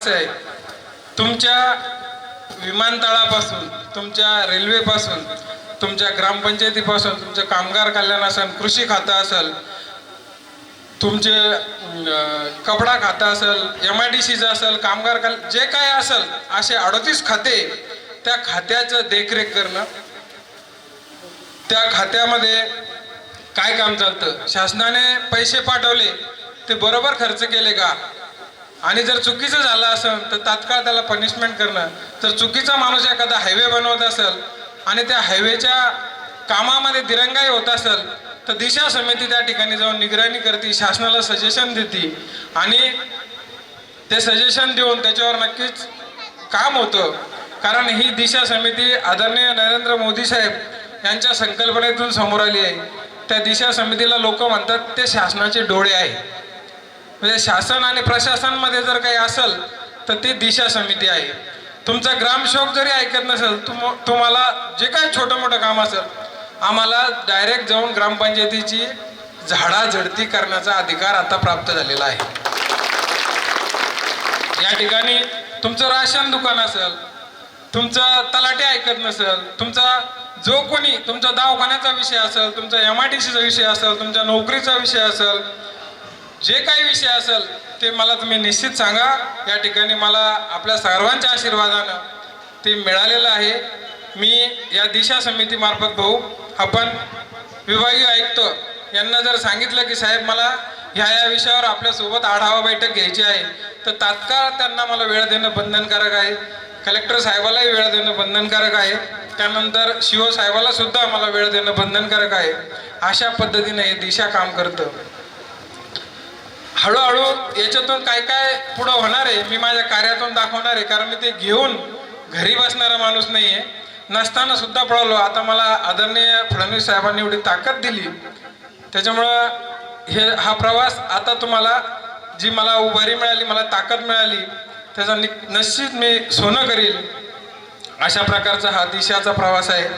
आहे. तुमच्या विमानतळापासून तुमच्या रेल्वेपासून तुमच्या ग्रामपंचायतीपासून तुमचं कामगार कल्याण असेल कृषी खातं असेल तुमचे कपडा खातं असेल एम आय डी सीचं असेल कामगार कल जे काय असेल असे अडतीस खाते त्या खात्याचं देखरेख करणं त्या खात्यामध्ये काय काम चालतं? शासनाने पैसे पाठवले ते बरोबर खर्च केले का? आणि जर चुकीचं झालं असेल तर तात्काळ त्याला पनिशमेंट करणं. तर चुकीचा माणूस एखादा हायवे बनवत असेल आणि त्या हायवेच्या कामामध्ये दिरंगाई होत असेल तर दिशा समिती त्या ठिकाणी जाऊन निगराणी करते शासनाला सजेशन देते. आणि ते सजेशन देऊन त्याच्यावर नक्कीच काम होतं. कारण ही दिशा समिती आदरणीय नरेंद्र मोदी साहेब यांच्या संकल्पनेतून समोर आली आहे. त्या दिशा समितीला लोक म्हणतात ते शासनाचे डोळे आहे. म्हणजे शासन आणि प्रशासनमध्ये जर काही असेल तर ती दिशा समिती आहे. तुमचा ग्रामसेवक जरी ऐकत नसेल तुम तुम्हाला जे काही छोटं मोठं काम असेल आम्हाला डायरेक्ट जाऊन ग्रामपंचायतीची झाडाझडती करण्याचा अधिकार आता प्राप्त झालेला आहे. या ठिकाणी तुमचं राशन दुकान असेल तुमचं तलाटे ऐकत नसेल तुमचा जो कोणी तुमचा दवाखान्याचा विषय असेल तुमचा एम आय टी सीचा विषय असेल तुमच्या नोकरीचा विषय असेल जे काही विषय असेल ते मला तुम्ही निश्चित सांगा. या ठिकाणी मला आपल्या सर्वांच्या आशीर्वादानं ते मिळालेलं आहे. मी या दिशा समितीमार्फत भाऊ आपण विभागीय आयुक्त यांना जर सांगितलं की साहेब मला ह्या या विषयावर आपल्यासोबत आढावा बैठक घ्यायची आहे तर तात्काळ त्यांना मला वेळ देणं बंधनकारक आहे. कलेक्टर साहेबालाही वेळ देणं बंधनकारक आहे. त्यानंतर शिव साहेबाला सुद्धा मला वेळ देणं बंधनकारक आहे. अशा पद्धतीने हे दिशा काम करतं. हळूहळू याच्यातून काय काय पुढं होणार आहे मी माझ्या कार्यातून दाखवणार आहे कारण मी ते घेऊन घरी बसणारा माणूस नाही आहे नसताना सुद्धा पळवलो आता मला आदरणीय फडणवीस साहेबांनी एवढी ताकद दिली. त्याच्यामुळं हे हा प्रवास आता तुम्हाला जी मला उभारी मिळाली मला ताकद मिळाली त्याचा नि निश्चित मी सोनं करील अशा प्रकारचा हा दिशाचा प्रवास आहे.